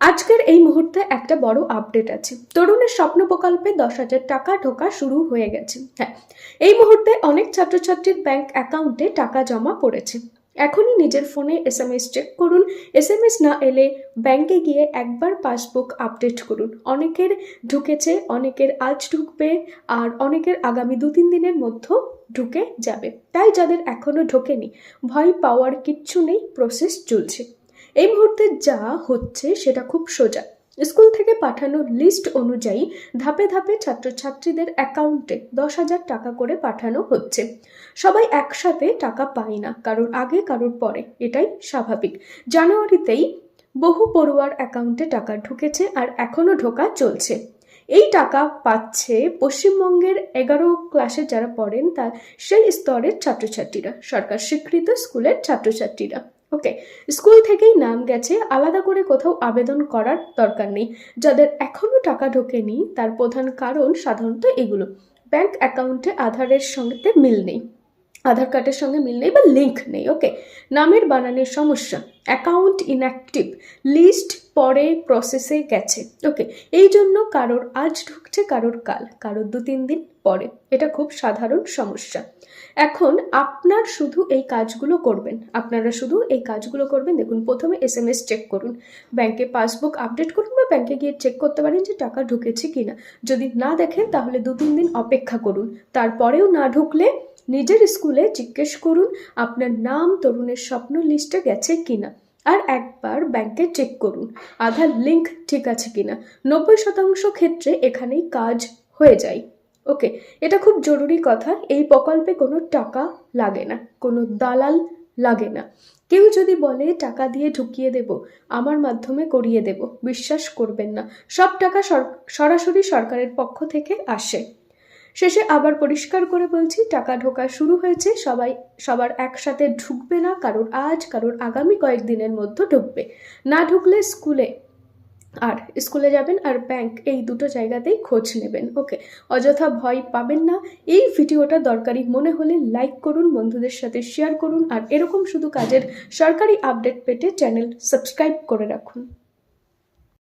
আজকের এই মুহূর্তে একটা বড় আপডেট আছে। তরুণের স্বপ্ন প্রকল্পে দশ হাজার টাকা ঢোকা শুরু হয়ে গেছে। হ্যাঁ এই মুহূর্তে অনেক ছাত্রছাত্রীর ব্যাংক অ্যাকাউন্টে টাকা জমা পড়েছে। এখনই নিজের ফোনে এস এম এস চেক করুন। এস এম এস না এলে ব্যাংকে গিয়ে একবার পাসবুক আপডেট করুন। অনেকের ঢুকেছে, অনেকের আজ ঢুকবে আর অনেকের আগামী দু তিন দিনের মধ্যে ঢুকে যাবে। তাই যাদের এখনও ঢোকেনি, ভয় পাওয়ার কিচ্ছু নেই প্রসেস চলছে। এই মুহূর্তে যা হচ্ছে সেটা খুব সোজা। স্কুল থেকে পাঠানো লিস্ট অনুযায়ী ধাপে ধাপে ছাত্রছাত্রীদের অ্যাকাউন্টে দশ হাজার টাকা করে পাঠানো হচ্ছে। সবাই একসাথে টাকা পায় না, কারোর আগে, কারোর পরে। এটাই স্বাভাবিক। জানুয়ারিতেই বহু পড়ুয়ার অ্যাকাউন্টে টাকা ঢুকেছে আর এখনও ঢোকা চলছে। এই টাকা পাচ্ছে পশ্চিমবঙ্গের এগারো ক্লাসে যারা পড়েন, তার সেই স্তরের ছাত্রছাত্রীরা, সরকার স্বীকৃত স্কুলের ছাত্রছাত্রীরা। ওকে স্কুল থেকেই নাম গেছে, আলাদা করে কোথাও আবেদন করার দরকার নেই। যাদের এখনও টাকা ঢোকেনি, তার প্রধান কারণ সাধারণত এগুলো। ব্যাংক অ্যাকাউন্টে আধারের সঙ্গে মিল নেই। আধার কার্ডের সঙ্গে মিল নেই বা লিঙ্ক নেই ওকে নামের বানানের সমস্যা অ্যাকাউন্ট ইনঅ্যাক্টিভ লিস্ট পরে প্রসেসে গেছে ওকে এই জন্য কারোর আজ ঢুকছে, কারোর কাল, কারোর দু তিন দিন পরে। এটা খুব সাধারণ সমস্যা। এখন আপনার শুধু এই কাজগুলো করবেন, আপনারা শুধু এই কাজগুলো করবেন। দেখুন, প্রথমে এস এম এস চেক করুন ব্যাংকে পাসবুক আপডেট করুন বা ব্যাংকে গিয়ে চেক করতে পারেন যে টাকা ঢুকেছে কি না যদি না দেখেন, তাহলে দু তিন দিন অপেক্ষা করুন। তারপরেও না ঢুকলে নিজের স্কুলে জিজ্ঞেস করুন আপনার নাম, তরুণের স্বপ্ন লিস্টে গেছে কিনা। আর একবার ব্যাংকে চেক করুন, আধার লিঙ্ক ঠিক আছে কিনা। নব্বই শতাংশ ক্ষেত্রে এখানেই কাজ হয়ে যায়। ওকে এটা খুব জরুরি কথা, এই প্রকল্পে কোনো টাকা লাগে না, কোনো দালাল লাগে না। কেউ যদি বলে, টাকা দিয়ে ঢুকিয়ে দেব, আমার মাধ্যমে করিয়ে দেব বিশ্বাস করবেন না। সব টাকা সর- সরাসরি সরকারের পক্ষ থেকে আসে। শেষে আবার পরিষ্কার করে বলছি, টাকা ঢোকা শুরু হয়েছে, সবাই, সবার একসাথে ঢুকবে না, কারোর আজ, কারোর আগামী কয়েকদিনের মধ্যে ঢুকবে। না ঢুকলে স্কুলে, আর স্কুলে যাবেন আর ব্যাংক এই দুটো জায়গাতেই খোঁজ নেবেন ওকে অযথা ভয় পাবেন না, এই ভিডিওটা দরকারি মনে হলে লাইক করুন, বন্ধুদের সাথে শেয়ার করুন, আর এরকম শুধু কাজের সরকারি আপডেট পেতে চ্যানেল সাবস্ক্রাইব করে রাখুন।